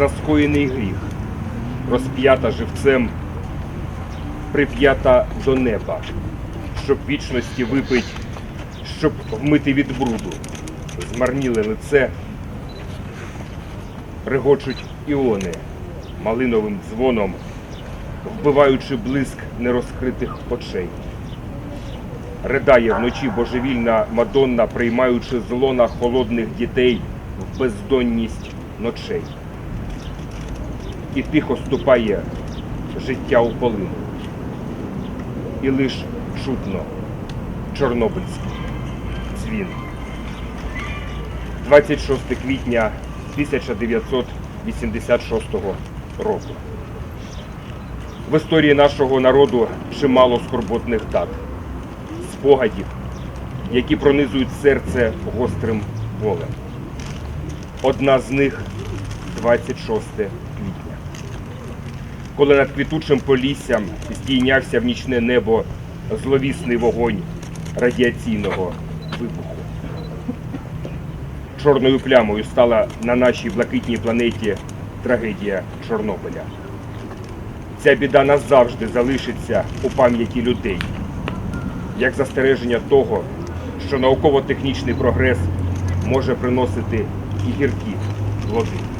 за скоєний гріх, розп'ята живцем, прип'ята до неба, щоб вічності випить, щоб вмити від бруду, змарніле лице, регочуть іони малиновим дзвоном, вбиваючи блиск нерозкритих очей. Ридає вночі божевільна Мадонна, приймаючи з лона холодних дітей в бездонність ночей. І тихо ступає життя у полину. І лиш чутно чорнобильський дзвін. 26 квітня 1986 року. В історії нашого народу чимало скорботних дат спогадів, які пронизують серце гострим болем. Одна з них 26 квітня, коли над квітучим поліссям здійнявся в нічне небо зловісний вогонь радіаційного вибуху. Чорною плямою стала на нашій блакитній планеті трагедія Чорнобиля. Ця біда назавжди залишиться у пам'яті людей як застереження того, що науково-технічний прогрес може приносити і гіркі плоди.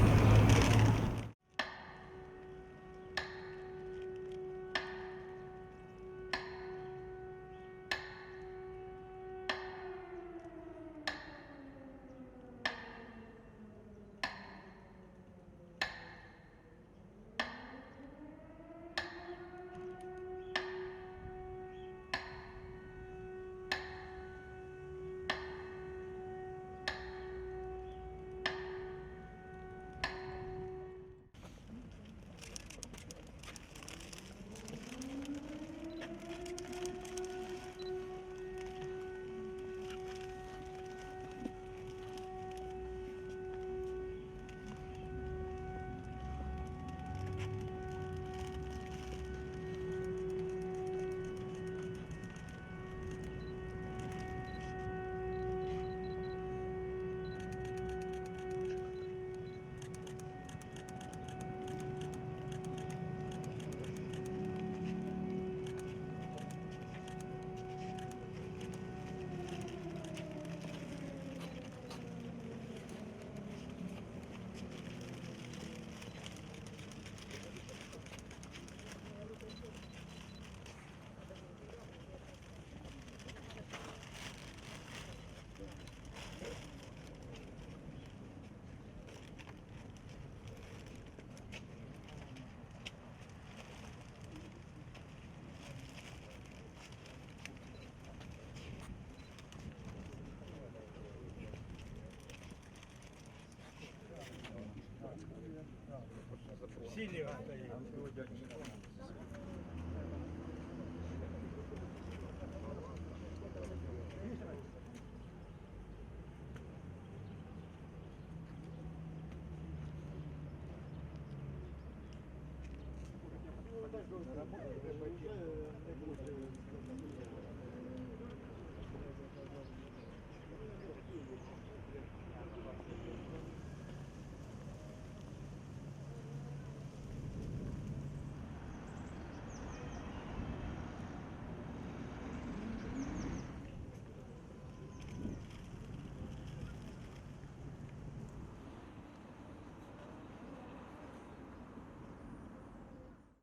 Работает.